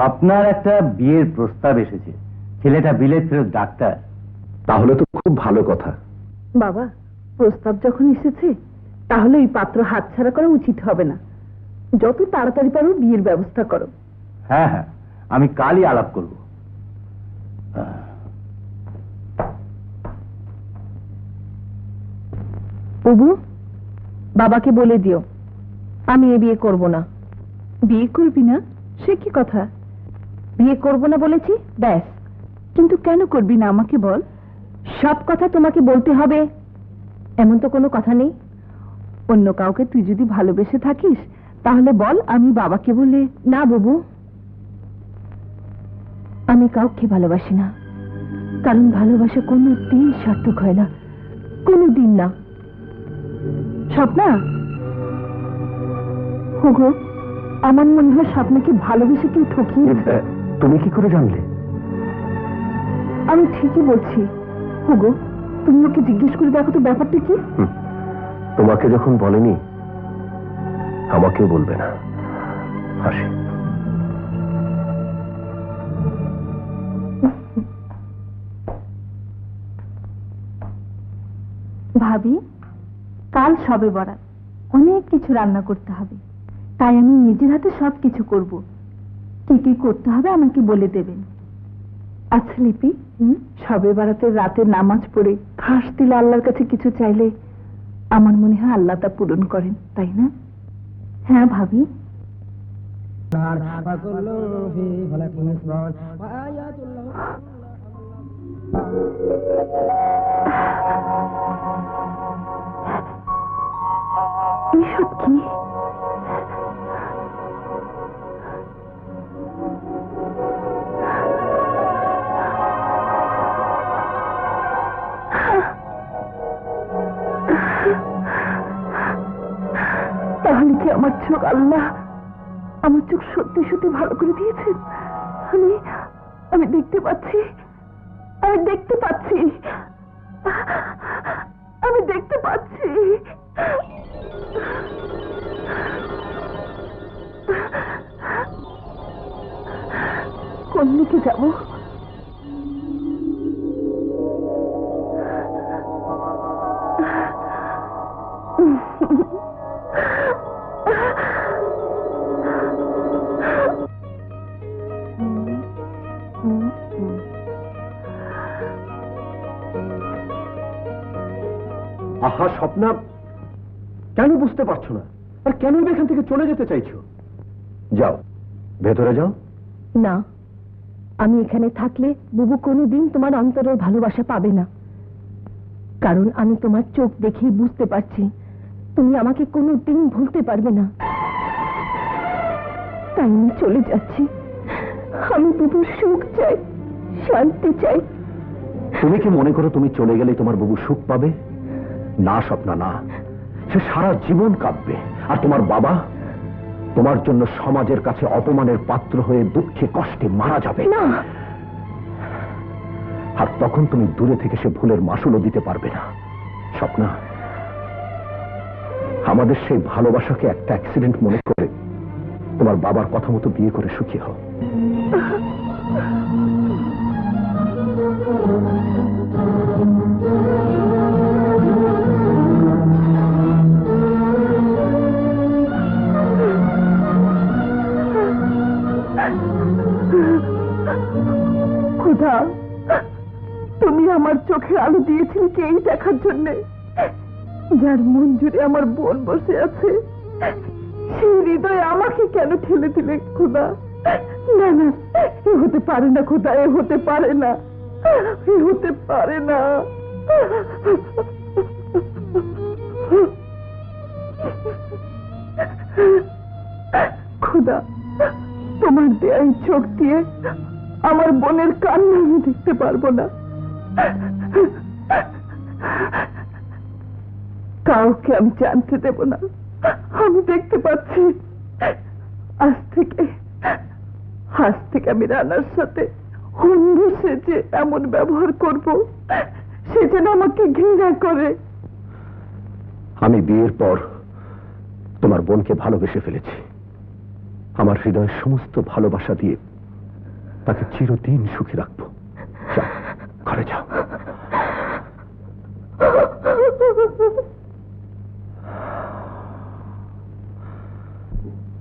স্বপ্নার একটা বিয়ের প্রস্তাব এসেছে। ছেলেটা বিলেত ফেরত ডাক্তার। তাহলে তো খুব ভালো কথা। বাবা প্রস্তাব যখন এসেছে তাহলে এই পাত্র হাতছাড়া করা উচিত হবে না। যত তাড়াতাড়ি পারো বিয়ের ব্যবস্থা করো। হ্যাঁ হ্যাঁ আমি কালই আলাপ করব। বুবু বাবাকে বলে দিও আমি এ বিয়ে করব না। বিয়ে করবি না? সে কি কথা? বিয়ে করব না বলেছি? ব্যাস। কিন্তু কেন করবি না আমাকে বল? সব কথা তোমাকে বলতে হবে। এমন তো কোনো কথা নেই। অন্য কাউকে তুই যদি ভালোবেসে থাকিস, তাহলে বল আমি বাবাকে বলে, না বাবু, আমি কাউকে ভালোবাসি না। কারণ ভালোবাসা কোনো দিন সার্থক হয় না। কোনো দিন না। স্বপ্না? হুগো আমার মনে হয় স্বপ্নকে ভালোবেসে কেউ ঠকিয়ে তুমি কি করে জানলে? আমি ঠিকই বলছি। হুগো তুমি ওকে জিজ্ঞেস করে দেখো তো ব্যাপারটা কি? তোমাকে যখন বলেনি আমাকেও বলবে না। হাসি ভাবি কাল সবে বরাত। অনেক কিছু রান্না করতে হবে। তাই আমি নিজের হাতে সব কিছু করব। কি করতে হবে আমাকে বলে দেবেন। আচ্ছা লিপি সবে বারাতের রাতে নামাজ পড়ে ঘাস দিলে আল্লাহর কাছে কিছু চাইলে আমার মনে হয় আল্লাহ তা পূরণ করেন, তাই না? হ্যাঁ ভাবি। এইসব কি? তাহলে কি আমার চোখ আল্লাহ, আমার চোখ সত্যি সত্যি ভালো করে দিয়েছেন। আমি আমি দেখতে পাচ্ছি, আমি দেখতে পাচ্ছি, আমি দেখতে পাচ্ছি। কোন দিকে যাব? আহা, স্বপ্না, কেন বুঝতে পারছ না? আর কেন এখান থেকে চলে যেতে চাইছো? যাও, ভেতরে যাও। না, আমি এখানে থাকলে বুবু কোনোদিন তোমার অন্তরের ভালোবাসা পাবে না। কারণ আমি তোমার চোখ দেখেই বুঝতে পারছি, তুমি আমাকে কোনো দিন ভুলতে পারবে না। তাই আমি চলে যাচ্ছি। আমি বুবুর সুখ চাই শান্তি চাই। তুমি কি মনে করো তুমি চলে গেলে তোমার বাবু সুখ পাবে? না স্বপ্না না। সে সারা জীবন কাঁদবে। আর তোমার বাবা তোমার জন্য সমাজের কাছে অপমানের পাত্র হয়ে দুঃখে কষ্টে মারা যাবে। না। আর তখন তুমি দূরে থেকে সে ভুলের মাসুলও দিতে পারবে না। স্বপ্না আমাদের সেই ভালোবাসাকে একটা অ্যাক্সিডেন্ট মনে করে তোমার বাবার কথা মতো বিয়ে করে সুখী হও। তুমি আমার চোখে আলো দিয়েছিলে কি এই দেখার জন্য? যার মন জুড়ে আমার বোন বসে আছে হৃদয়ে আমাকে কেন ঠেলে দিলে খোদা? না না, এ হতে পারে না খোদা, এ হতে পারে না, এ হতে পারে না। খোদা, তোমার দেয়া এই চোখ দিয়ে আমার বোনের কান্না আমি দেখতে পারব না। কাউকে আমি জানতে দেব না। আমি দেখতে পাচ্ছি। আজ থেকে আজ থেকে আমি রানার সাথে অন্ধ সেজে এমন ব্যবহার করব, সে যেন আমাকে ঘৃণা করে। আমি বিয়ের পর তোমার বোনকে ভালোবেসে ফেলেছি। আমার হৃদয়ের সমস্ত ভালোবাসা দিয়ে তাকে চিরদিন সুখী রাখব।